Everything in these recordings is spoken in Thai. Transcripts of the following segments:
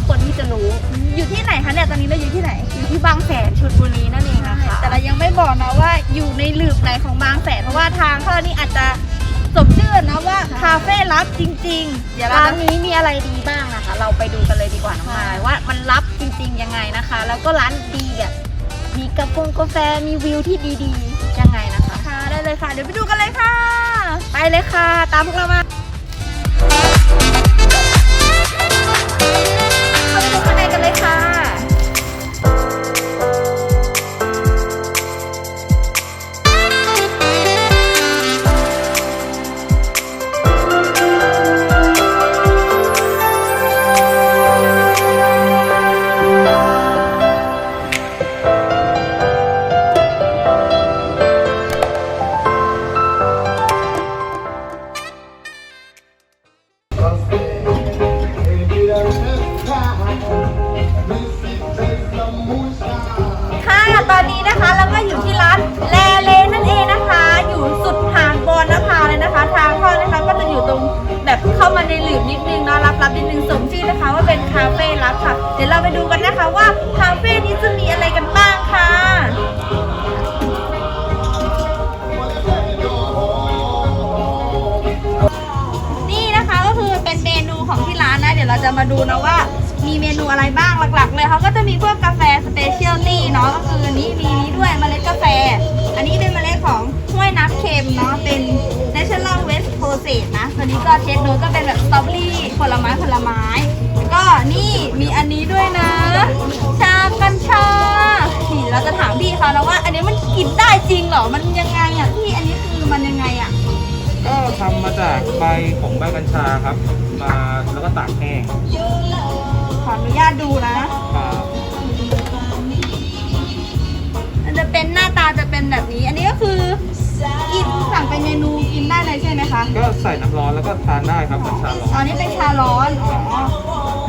น้อยคนที่จะรู้ อยู่ที่ไหนคะเนี่ยตอนนี้เราอยู่ที่ไหน อยู่ที่บางแสนชลบุรีนั่นเองนะคะ แต่เรายังไม่บอกนะว่าอยู่ในหลืบไหนของบางแสนเพราะว่าทางเข้านี่อาจจะสมชื่อนะว่าคาเฟ่รับจริงๆ เดี๋ยวเราร้านจะนี้มีอะไรดีบ้างนะคะ เราไปดูกันเลยดีกว่าน้องมายว่ามันรับจริงๆยังไงนะคะ แล้วก็ร้านดีอะมีกาแฟกาแฟมีวิวที่ดีๆยังไงนะคะ ค่ะได้เลยค่ะ เดี๋ยวไปดูกันเลยค่ะ ไปเลยค่ะ ตามพวกเรามา จะมาดูนะว่า มีเมนูอะไรบ้างหลักๆ เลยเขาก็จะมีพวกกาแฟสเปเชียลตี้เนาะก็คืออันนี้มีนี้ด้วยเมล็ดกาแฟ อันนี้เป็นเมล็ดของห้วยน้ำเค็มเนาะเป็น Natural West Process นะตัวนี้ก็เทสโนตก็เป็นแบบสตรอเบอรี่ผลไม้ผลไม้แล้วก็นี่มีอันนี้ด้วยนะ ชากัญชานี่เราจะถามพี่เขานะว่า อันนี้มันกินได้จริงเหรอมันยังไงอะพี่อันนี้คือมันยังไงอะ ก็ทำมาจากใบของใบกัญชาครับ มาแล้วก็ตากแห้งขออนุญาตดูนะครับมันจะเป็นหน้าตาจะเป็นแบบนี้ อันนี้ก็คือกินสั่งเป็นเมนูกินได้เลยใช่ไหมคะก็ใส่น้ำร้อนแล้วก็ทานได้ครับกัญชาร้ออ๋อนนี่เป็นชาร้อนอ๋อ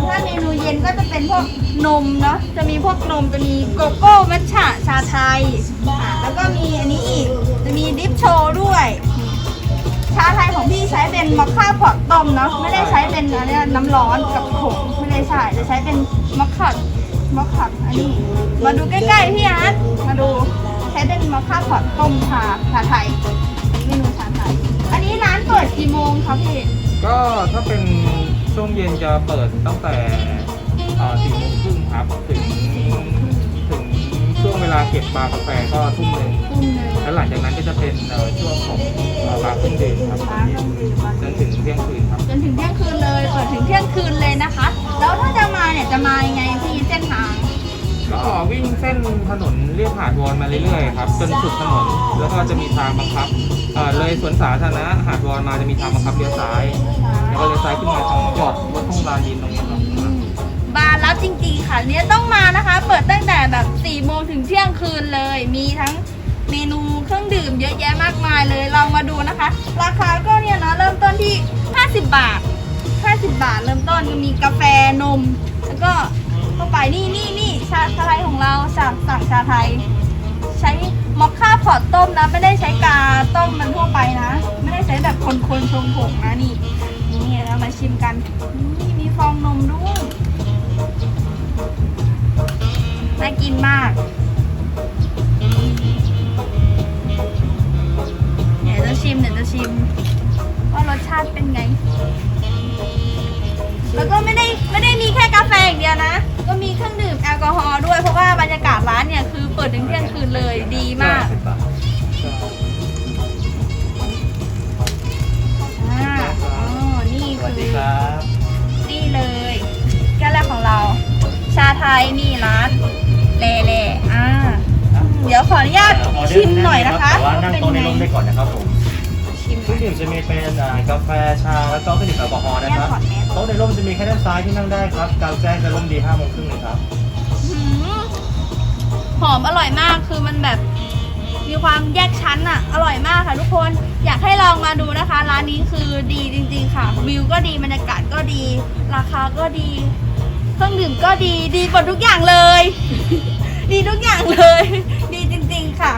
ถ้าเมนูเย็นก็จะเป็นพวกนมเนาะจะมีพวกนมจะมีโกโก้มัทฉะชาไทยอ่าแล้วก็มีอันนี้อีกจะมีดิฟโชด้วย ชาไทยของพี่ใช้เป็นมอคค่าพอตต้มเนาะไม่ได้ใช้เป็นอันเนี้ยน้ำร้อนกับผงไม่ได้ใช่จะใช้เป็นมอคค่ามอคค่าอันนี้ มาดูใกล้ๆพี่อาร์ตมาดูใช้เป็นมอคค่าพอตต้มชาชาไทยเมนูชาไทยอันนี้ร้านเปิดกี่โมงคะพี่ก็ถ้าเป็นช่วงเย็นจะเปิดตั้งแต่สี่โมงครึ่งครับถึงถึงช่วงเวลาเก็บบาร์กาแฟก็ทุ่มหนึ่งทุ่มหนึ่งแล้วหลังจากนั้นก็จะเป็นเอ่อช่วงของ เอ่อบาร์เครื่องดื่มครับบาร์เครื่องดื่มจนถึงเที่ยงคืนครับ จนถึงเที่ยงคืนเลยเปิดถึงเที่ยงคืนเลยนะคะ แล้วถ้าจะมาเนี่ยจะมายังไงพี่เส้นทาง ก็วิ่งเส้นถนนเรียบหาดวอนมาเรื่อยๆครับจนสุดถนนแล้วก็จะมีทางบังคับเอ่อเลยสวนสาธารณะหาดวอนมาจะมีทางบังคับเลี้ยวซ้าย แล้วก็เลี้ยวซ้ายขึ้นมาทางจอดรถทุ่งลานดินตรงนี้ครับ บาร์รับจริงๆค่ะเนี่ยต้องมานะคะ เปิดตั้งแต่แบบ4ี่โมงถึงเที่ยงคืนเลย มีทั้ง เมนูเครื่องดื่มเยอะแยะมากมายเลยลองมาดูนะคะ ราคาก็เนี่ยเนาะเริ่มต้นที่ 50 บาท 50 บาท เริ่มต้นก็มีกาแฟนม แล้วก็เข้าไปนี่นี่นี่ชาไทยของเราสั่งสั่งชาไทย ใช้มอคค่าพอตต้มนะ ไม่ได้ใช้กาต้มมันทั่วไปนะ ไม่ได้ใช้แบบคนๆชงผงนะนี่นี่เรามาชิมกันนี่มีฟองนมด้วยน่ากินมาก ติเป็นไง แล้วก็ไม่ได้ไม่ได้มีแค่กาแฟอย่างเดียวนะ ก็มีเครื่องดื่มแอลกอฮอล์ด้วย เพราะว่าบรรยากาศร้านเนี่ยคือเปิดถึงเที่ยงคืนเลยดีมากสิบบาทอ่าอ๋อนี่สวัสคืดีอ ครับ นี่เลยแก้วแรกของเรา ชาไทยนี่ร้านเล่เล่อ่า เดี๋ยวขออนุญาตชิมหน่อยนะคะแต่ว่านั่งโต๊ะในร่มได้ก่อนนะครับผมชิมหเคน่ รื่ออยงดื่มจะมีเป็นอ่ากาแฟชาแล้วก็เครื่องดื่มแอลกอฮอล์นะครับแม่ถอดแมสโต๊ะในร่มจะมีแค่ด้านซ้ายที่นั่งได้ครับกลางแจ้งจะร่มดี5โมงครึ่งเลยครับ หืมหอมอร่อยมากคือมันแบบมีความแยกชั้นอะอร่อยมากค่ะทุกคนอยากให้ลองมาดูนะคะ ร้านนี้คือดีจริง ๆ ค่ะ วิวก็ดีบรรยากาศก็ดี ราคาก็ดี เครื่องดื่มก็ดีดีกว่าทุกอย่างเลย ดีทุกอย่างเลย ดีจริง ๆ ค่ะ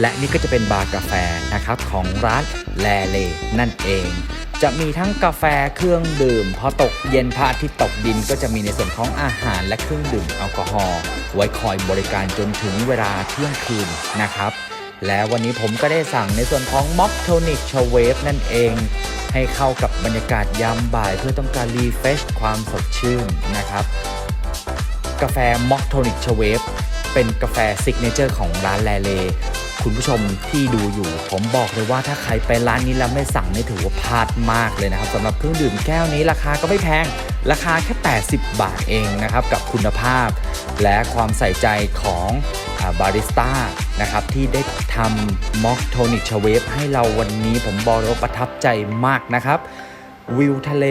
และนี่ก็จะเป็นบาร์กาแฟนะครับของร้านแลเลนั่นเอง จะมีทั้งกาแฟเครื่องดื่ม พอตกเย็นพระอาทิตย์ตกดินก็จะมีในส่วนของอาหารและเครื่องดื่มแอลกอฮอล์ไว้คอยบริการจนถึงเวลาเที่ยงคืนนะครับ และวันนี้ผมก็ได้สั่งในส่วนของม็อกโทนิกชเวฟนั่นเอง ให้เข้ากับบรรยากาศยามบ่ายเพื่อต้องการรีเฟชความสดชื่นนะครับกาแฟม็อกโทนิกชเวฟเป็นกาแฟซิกเนเจอร์ของร้านแลเล คุณผู้ชมที่ดูอยู่ ผมบอกเลยว่าถ้าใครไปร้านนี้แล้วไม่สั่งนี่ถือว่าพลาดมากเลยนะครับสำหรับเครื่องดื่มแก้วนี้ราคาก็ไม่แพง ราคาแค่ 80 บาทเองนะครับ กับคุณภาพ และความใส่ใจของบาริสต้านะครับที่ได้ทำม็อกโทนิกชเวฟให้เราวันนี้ผมบอกเลยว่าประทับใจมากนะครับ วิวทะเล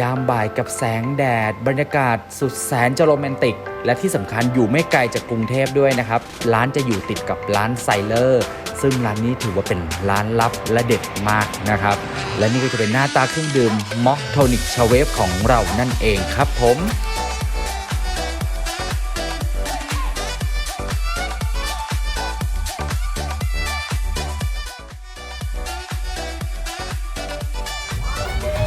ยามบ่ายกับแสงแดด บรรยากาศสุดแสนจะโรแมนติก และที่สำคัญอยู่ไม่ไกลจากกรุงเทพด้วยนะครับ ร้านจะอยู่ติดกับร้านไซเลอร์ ซึ่งร้านนี้ถือว่าเป็นร้านลับและเด็ดมากนะครับ และนี่ก็จะเป็นหน้าตาเครื่องดื่มม็อกโทนิกชเวฟของเรานั่นเองครับผม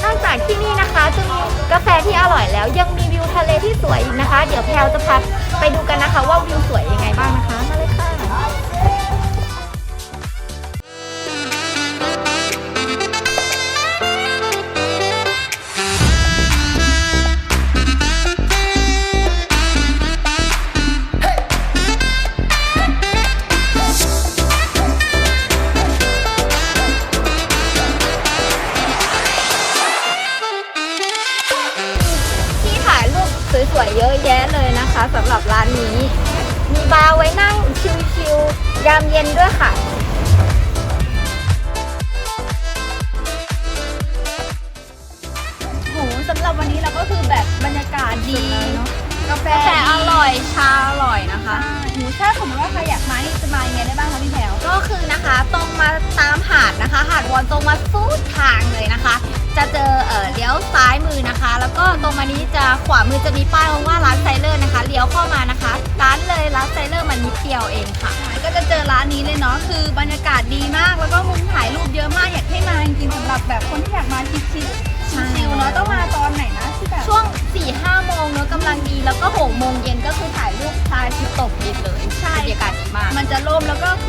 นอกจากที่นี่นะคะจะมีกาแฟที่อร่อยแล้วยัง ที่สวยอีกนะคะ เดี๋ยวแพลวจะพาไปดูกันนะคะ ว่าวิวสวยยังไงบ้างนะคะมาเลย ยามเย็นด้วยค่ะ โหสำหรับวันนี้เราก็คือแบบบรรยากาศดี กาแฟกาแฟอร่อยดีชาอร่อยนะคะใช่หนูถ้าสมมติว่าใครอยากมานี่จะมายังไงได้บ้างคะพี่แถว ก็คือนะคะตรงมาตามหาดนะคะ หาดวอนตรงมาสุด ทางเลยนะคะ จะเจอเออเลี้ยวซ้ายมือนะคะ แล้วก็ตรงมานี้จะขวามือจะมีป้ายว่าร้านไซเลอร์นะคะเลี้ยวเข้ามานะคะร้านเลยร้านไซเลอร์มันนิดเดียวเองค่ะ ก็จะเจอร้านนี้เลยเนาะคือบรรยากาศดีมากแล้วก็มุมถ่ายรูปเยอะมากอยากให้มาจริงๆสำหรับแบบคนที่อยากมาชิคๆใช่ชิลๆเนาะต้องมาตอนไหนนะที่แบบช่วง4ี่ห้าโมงเนอะกำลังดีแล้วก็หกโมงเย็นก็คือถ่ายรูปพระอาทิตย์ตกดินเลยใช่บรรยากาศดีมาก มันจะร่มแล้วก็คือมุมถ่าย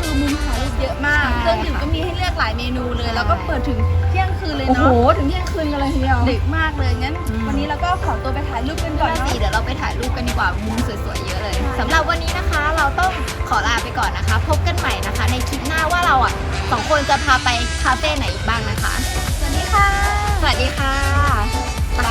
รูป เยอะมากใช่เครื่องดื่มก็มีให้เลือกหลายเมนูเลย แล้วก็เปิดถึงเที่ยงคืนเลยโอ้โห เนาะ ถึงเที่ยงคืนกันเลยทีเดียว ดึกมากเลย งั้น อืม วันนี้เราก็ขอตัวไปถ่ายรูปกันก่อนก็เนาะ สิเดี๋ยวเราไปถ่ายรูปกันดีกว่ามุมสวยๆเยอะเลยสำหรับวันนี้นะคะ เราต้องขอลาไปก่อนนะคะ พบกันใหม่นะคะ ในคลิปหน้าว่าเราอะสองคนจะพาไปคาเฟ่ไหนอีกบ้างนะคะ สวัสดีค่ะ สวัสดีค่ะไป